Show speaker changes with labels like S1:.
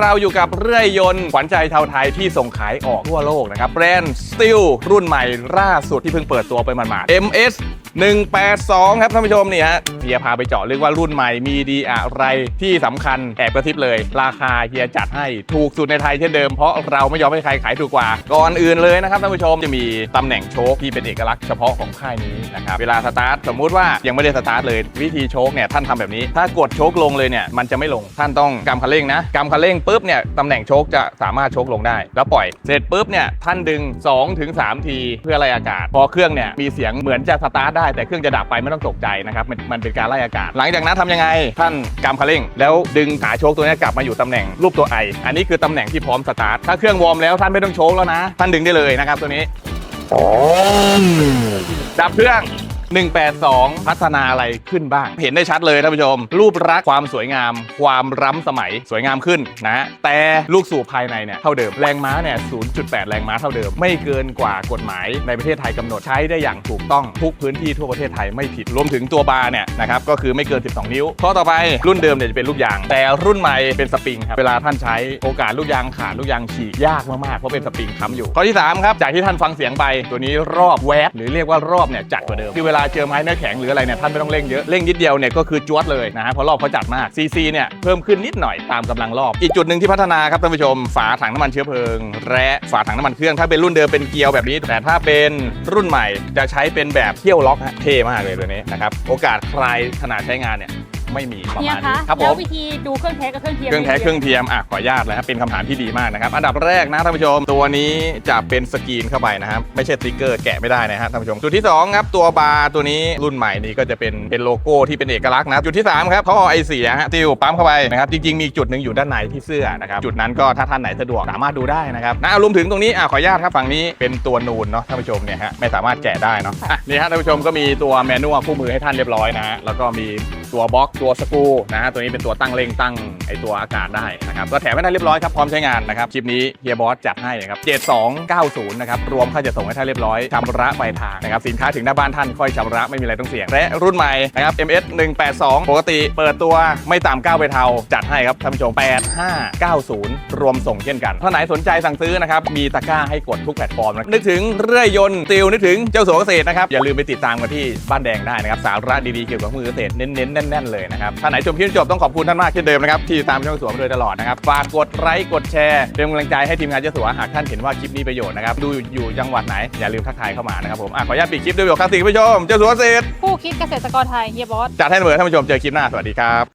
S1: เราอยู่กับเรื่อยยนต์ขวัญใจชาวไทยที่ส่งขายออกทั่วโลกนะครับ แบรนด์ Steel รุ่นใหม่ล่าสุดที่เพิ่งเปิดตัวไปหมาดๆ MS 182 ครับท่านผู้ชมนี่ฮะเฮียพาไปเจาะเรื่องว่ารุ่นใหม่มีดีอะไรที่สำคัญแอบกระทิบเลย ราคาเฮียจัดให้ถูกสุดในไทยเช่นเดิมเพราะเราไม่ยอมให้ใครขายถูกกว่า ก่อนอื่นเลยนะครับท่านผู้ชมจะมีตำแหน่งโชคที่เป็นเอกลักษณ์เฉพาะของค่ายนี้นะครับเวลาสตาร์ทสมมุติว่ายังไม่ได้สตาร์ทเลยวิธีโชคเนี่ยท่านทำแบบนี้ ถ้ากดโชคลงเลยเนี่ยมันจะไม่ลงท่านต้องกำคันเร่งนะกำคันเร่งปุ๊บเนี่ยตำแหน่งโชคจะสามารถโชคลงได้ แล้วปล่อยเสร็จปุ๊บเนี่ยท่านดึง2ถึง3ทีเพื่อไล่อากาศ พอเครื่องเนี่ยมีเสียงเหมือนจะสตาร์ทได้แต่เครื่องจะดับไปไม่ต้องตกใจนะครับมันมันเป็นการไล่อากาศ หลังจากนั้นทำยังไงท่านกำคันเร่ง แล้วดึงขาโชคตัวเนี้ยกลับมาอยู่ตำแหน่งรูปตัวไออันนี้คือตำแหน่งที่พร้อมสตาร์ทถ้าเครื่องวอร์มแล้วท่านไม่ต้องโชคแล้วนะ ท่านดึงได้เลยนะครับตัวนี้ดับเครื่อง 182 พัฒนาอะไรขึ้นบ้าง เห็นได้ชัดเลยท่านผู้ชม รูปลักษณ์ความสวยงาม ความล้ำสมัยสวยงามขึ้นนะฮะแต่ลูกสูบภายในเนี่ยเท่าเดิมแรงม้าเนี่ย 0.8 แรงม้าเท่าเดิม ไม่เกินกว่ากฎหมายในประเทศไทยกำหนดใช้ได้อย่างถูกต้องทุกพื้นที่ทั่วประเทศไทยไม่ผิดรวมถึงตัวบาร์เนี่ยนะครับก็คือไม่เกิน 12 นิ้วข้อต่อไปรุ่นเดิมเนี่ยจะเป็นลูกยาง แต่รุ่นใหม่เป็นสปริงครับเวลาท่านใช้โอกาสลูกยางขาดลูกยางฉีกยากมากๆเพราะเป็นสปริงค้ำอยู่ข้อที่สามครับจากที่ท่านฟังเสียงไปตัวนี้รอบแวบหรือเรียกว่ารอบเนี่ยจัดกว่าเดิมคือเวลาเจอไม้เนื้อแข็งหรืออะไรเนี่ยท่านไม่ต้องเร่งเยอะเร่งนิดเดียวเนี่ยก็คือจวดเลยนะฮะเพราะรอบเขาจัดมากซีซีเนี่ยเพิ่มขึ้นนิดหน่อยตามกำลังรอบ อีกจุดหนึ่งที่พัฒนาครับท่านผู้ชม ฝาถังน้ำมันเชื้อเพลิง และฝาถังน้ำมันเครื่องถ้าเป็นรุ่นเดิมเป็นเกียวแบบนี้ แต่ถ้าเป็นรุ่นใหม่จะใช้เป็นแบบเที่ยวล็อกฮะเท่มากเลยตัวนี้นะครับโอกาสคลายขนาดใช้งานเนี่ย ไม่มีประ
S2: เฮีย
S1: มาณ
S2: คะ
S1: นี้ครับผ
S2: แล้ว
S1: ม
S2: วิธีดูเครื่องแท้กับเครื่องเทียม
S1: เครื่องแท้เครื่องเทียมอะขออนุญาตเลยครับเป็นคำถามที่ดีมากนะครับ อันดับแรกนะท่านผู้ชม ตัวนี้จะเป็นสกรีนเข้าไปนะครับ ไม่ใช่สติกเกอร์แกะไม่ได้นะฮะท่านผู้ชม จุดที่2ครับตัวบาร์ตัวนี้รุ่นใหม่นี้ก็จะเป็นเป็นโลโก้ที่เป็นเอกลักษณ์นะครับจุดที่3ครับเขาเอาไอเสียฮะติวปั๊มเข้าไปนะครับจริงๆมีอีกจุดหนึ่งอยู่ด้านในที่เสื้อนะครับจุดนั้นก็ถ้าท่านไหนสะดวกสามารถดูได้นะครับนะรวมถึงตรงนี้อะขออนุญาตครับฝั่งนี้เป็นตัวนูนเนาะท่านผู้ชมเนี่ยฮะไม่สามารถแกะได้เนาะอะนี่ฮะท่านผู้ชมก็มีตัวแมนนวลคู่มือให้ท่านเรียบร้อยนะฮะแล้วก็มี ตัวบล็อกตัวสกูนะฮะตัวนี้เป็นตัวตั้งเร่งตั้งไอตัวอากาศได้นะครับก็แถมให้ท่านเรียบร้อยครับพร้อมใช้งานนะครับคลิปนี้เฮียบอสจัดให้นะครับ7290นะครับรวมค่าจะส่งให้ท่านเรียบร้อยชำระปลายทางนะครับสินค้าถึงหน้าบ้านท่านค่อยชำระไม่มีอะไรต้องเสี่ยงและรุ่นใหม่นะครับ MS 182ปกติเปิดตัวไม่ต่ำ9ไปเทาจัดให้ครับท่านผู้ชม8590 รวมส่งเช่นกันถ้าไหนสนใจสั่งซื้อนะครับมีตะกร้าให้กดทุกแพลตฟอร์มนะนึกถึงเรื่อยยนต์ติวนึกถึงเจ้าสัวเกษตรนะครับอย่าลืมไปติดตามกันที่บ้านแดงได้นะครับสาระดีๆเกี่ยวกับมือเกษตรเน้นๆแน่น ๆ เลยนะครับถ้าไหนชมคลิปจบต้องขอบคุณท่านมากเช่นเดิมนะครับที่ตามช่องสัวมาโดยตลอดนะครับฝากกดไลค์กดแชร์เป็นกำลังใจให้ทีมงานเจ้าสัวหากท่านเห็นว่าคลิปนี้ประโยชน์นะครับดูอยู่จังหวัดไหนอย่าลืมทักทายเข้ามานะครับผมอะขออนุญาตปิดคลิปด้วยประโยคคลาสสิกคุณผู้ชมเจ้าสัวเกษตร
S2: ผู้คิดเกษตรกรไทยเฮียบอส
S1: จัดให้เสมอท่านผู้ชมเจอคลิปหน้าสวัสดีครับ